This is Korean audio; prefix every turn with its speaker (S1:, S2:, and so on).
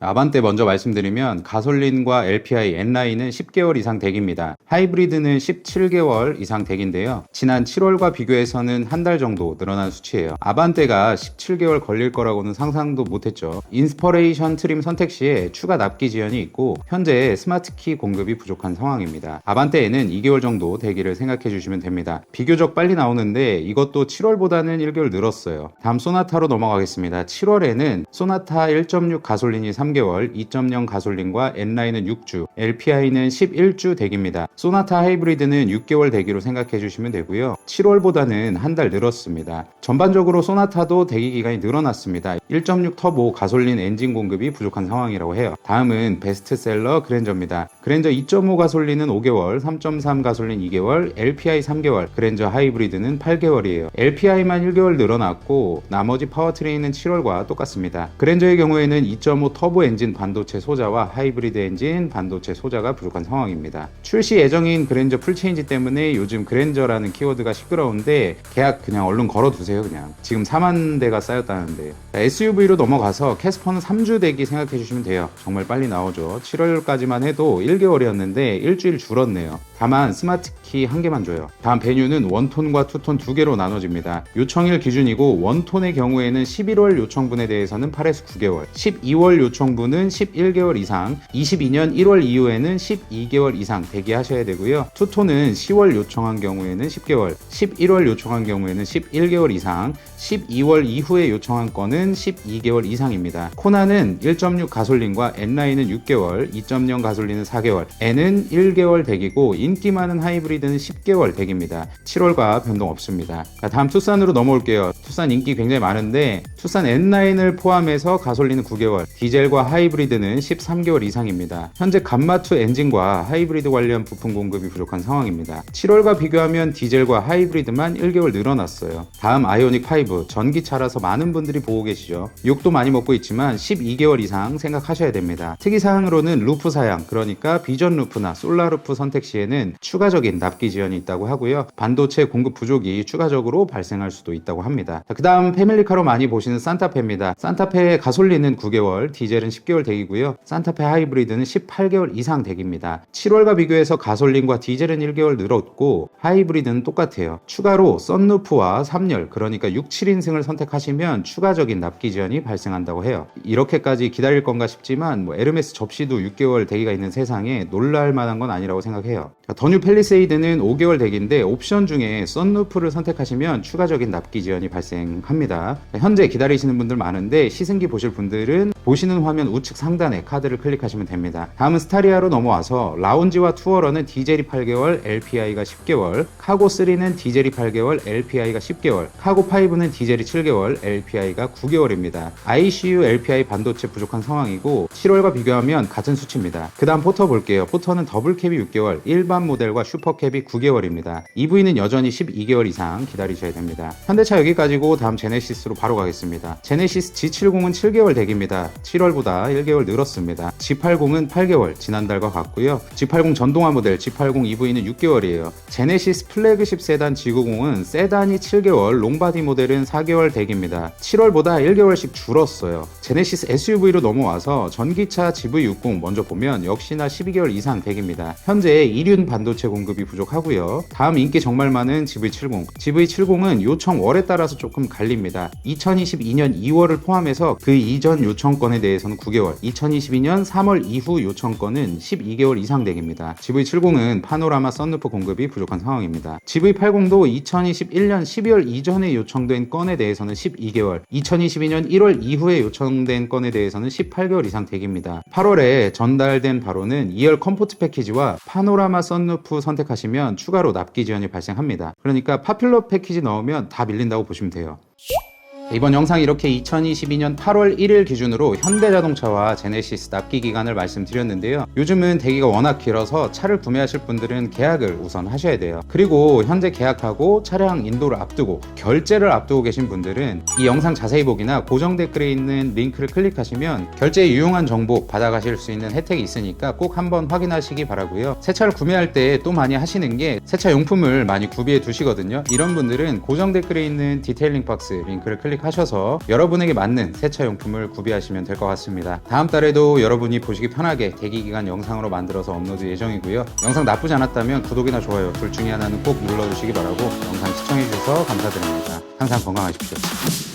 S1: 아반떼 먼저 말씀드리면 가솔린과 LPI, N라인은 10개월 이상 대기입니다. 하이브리드는 17개월 이상 대기인데요. 지난 7월과 비교해서는 한 달 정도 늘어난 수치예요. 아반떼가 17개월 걸릴 거라고는 상상도 못했죠. 인스퍼레이션 트림 선택 시에 추가 납기 지연이 있고 현재 스마트키 공급이 부족한 상황입니다. 아반떼에는 2개월 정도 대기를 생각해 주시면 됩니다. 비교적 빨리 나오는데 이것도 7월보다는 1개월 늘었어요. 다음 소나타로 넘어가겠습니다. 7월에는 소나타 1.6 가솔린이 3 개월, 2.0 가솔린과 N라인은 6주, LPI는 11주 대기입니다. 소나타 하이브리드는 6개월 대기로 생각해 주시면 되고요. 7월보다는 한 달 늘었습니다. 전반적으로 소나타도 대기 기간이 늘어났습니다. 1.6 터보 가솔린 엔진 공급이 부족한 상황이라고 해요. 다음은 베스트셀러 그랜저입니다. 그랜저 2.5 가솔린은 5개월, 3.3 가솔린 2개월, LPI 3개월, 그랜저 하이브리드는 8개월이에요. LPI만 1개월 늘어났고 나머지 파워트레인은 7월과 똑같습니다. 그랜저의 경우에는 2.5 터보 엔진 반도체 소자와 하이브리드 엔진 반도체 소자가 부족한 상황입니다. 출시 예정인 그랜저 풀체인지 때문에 요즘 그랜저라는 키워드가 시끄러운데 계약 그냥 얼른 걸어두세요 그냥. 지금 4만 대가 쌓였다는데. SUV로 넘어가서 캐스퍼는 3주 대기 생각해 주시면 돼요. 정말 빨리 나오죠. 7월까지만 해도 1개월이었는데 일주일 줄었네요. 다만 스마트키 한 개만 줘요. 다음 베뉴는 원톤과 투톤 두 개로 나눠집니다. 요청일 기준이고 원톤의 경우에는 11월 요청분에 대해서는 8에서 9개월, 12월 요청분은 11개월 이상, 22년 1월 이후에는 12개월 이상 대기하셔야 되고요. 투톤은 10월 요청한 경우에는 10개월, 11월 요청한 경우에는 11개월 이상, 12월 이후에 요청한 건은 12개월 이상입니다. 코나는 1.6 가솔린과 N라인은 6개월, 2.0 가솔린은 4개월, N은 1개월 대기고 인기 많은 하이브리드는 10개월 대기입니다. 7월과 변동 없습니다. 자, 다음 투싼으로 넘어올게요. 투싼 인기 굉장히 많은데 투싼 N9을 포함해서 가솔린은 9개월, 디젤과 하이브리드는 13개월 이상입니다. 현재 감마2 엔진과 하이브리드 관련 부품 공급이 부족한 상황입니다. 7월과 비교하면 디젤과 하이브리드만 1개월 늘어났어요. 다음 아이오닉 5 전기차라서 많은 분들이 보고 계시죠. 욕도 많이 먹고 있지만 12개월 이상 생각하셔야 됩니다. 특이사항으로는 루프 사양 그러니까 비전 루프나 솔라 루프 선택 시에는 추가적인 납기 지연이 있다고 하고요. 반도체 공급 부족이 추가적으로 발생할 수도 있다고 합니다. 그 다음 패밀리카로 많이 보시는 산타페입니다. 산타페 가솔린은 9개월, 디젤은 10개월 대기고요. 산타페 하이브리드는 18개월 이상 대기입니다. 7월과 비교해서 가솔린과 디젤은 1개월 늘었고 하이브리드는 똑같아요. 추가로 썬루프와 3열 그러니까 6, 7인승을 선택하시면 추가적인 납기 지연이 발생한다고 해요. 이렇게까지 기다릴 건가 싶지만 뭐 에르메스 접시도 6개월 대기가 있는 세상에 놀랄 만한 건 아니라고 생각해요. 더뉴 펠리세이드는 5개월 대기인데 옵션 중에 썬루프를 선택하시면 추가적인 납기 지연이 발생합니다. 현재 기다리시는 분들 많은데 시승기 보실 분들은 보시는 화면 우측 상단에 카드를 클릭하시면 됩니다. 다음은 스타리아로 넘어와서 라운지와 투어러는 디젤이 8개월, LPI가 10개월, 카고3는 디젤이 8개월, LPI가 10개월, 카고5는 디젤이 7개월, LPI가 9개월입니다. ICU, LPI 반도체 부족한 상황이고 7월과 비교하면 같은 수치입니다. 그 다음 포터 볼게요. 포터는 더블캡이 6개월, 일반 모델과 슈퍼캡이 9개월입니다. EV는 여전히 12개월 이상 기다리셔야 됩니다. 현대차 여기까지고 다음 제네시스로 바로 가겠습니다. 제네시스 G70은 7개월 대기입니다. 7월보다 1개월 늘었습니다. G80은 8개월, 지난달과 같고요. G80 전동화 모델 G80 EV는 6개월이에요. 제네시스 플래그십 세단 G90은 세단이 7개월, 롱바디 모델은 4개월 대기입니다. 7월보다 1개월씩 줄었어요. 제네시스 SUV로 넘어와서 전기차 GV60 먼저 보면 역시나 12개월 이상 대기입니다. 현재 이륜 반도체 공급이 부족하고요. 다음 인기 정말 많은 GV70. GV70은 요청 월에 따라서 조금 갈립니다. 2022년 2월을 포함해서 그 이전 요청 건에 대해서는 9개월, 2022년 3월 이후 요청건은 12개월 이상 대기입니다. GV70은 파노라마 썬루프 공급이 부족한 상황입니다. GV80도 2021년 12월 이전에 요청된 건에 대해서는 12개월, 2022년 1월 이후에 요청된 건에 대해서는 18개월 이상 대기입니다. 8월에 전달된 바로는 2열 컴포트 패키지와 파노라마 썬루프 선택하시면 추가로 납기 지연이 발생합니다. 그러니까 파퓰러 패키지 넣으면 다 밀린다고 보시면 돼요. 이번 영상 이렇게 2022년 8월 1일 기준으로 현대자동차와 제네시스 납기 기간을 말씀드렸는데요. 요즘은 대기가 워낙 길어서 차를 구매하실 분들은 계약을 우선 하셔야 돼요. 그리고 현재 계약하고 차량 인도를 앞두고 결제를 앞두고 계신 분들은 이 영상 자세히 보기나 고정 댓글에 있는 링크를 클릭하시면 결제에 유용한 정보 받아가실 수 있는 혜택이 있으니까 꼭 한번 확인하시기 바라고요. 새 차를 구매할 때 또 많이 하시는 게 세차 용품을 많이 구비해 두시거든요. 이런 분들은 고정 댓글에 있는 디테일링 박스 링크를 클릭 클릭하셔서 여러분에게 맞는 세차 용품을 구비하시면 될 것 같습니다. 다음 달에도 여러분이 보시기 편하게 대기 기간 영상으로 만들어서 업로드 예정이고요. 영상 나쁘지 않았다면 구독이나 좋아요 둘 중에 하나는 꼭 눌러주시기 바라고 영상 시청해주셔서 감사드립니다. 항상 건강하십시오.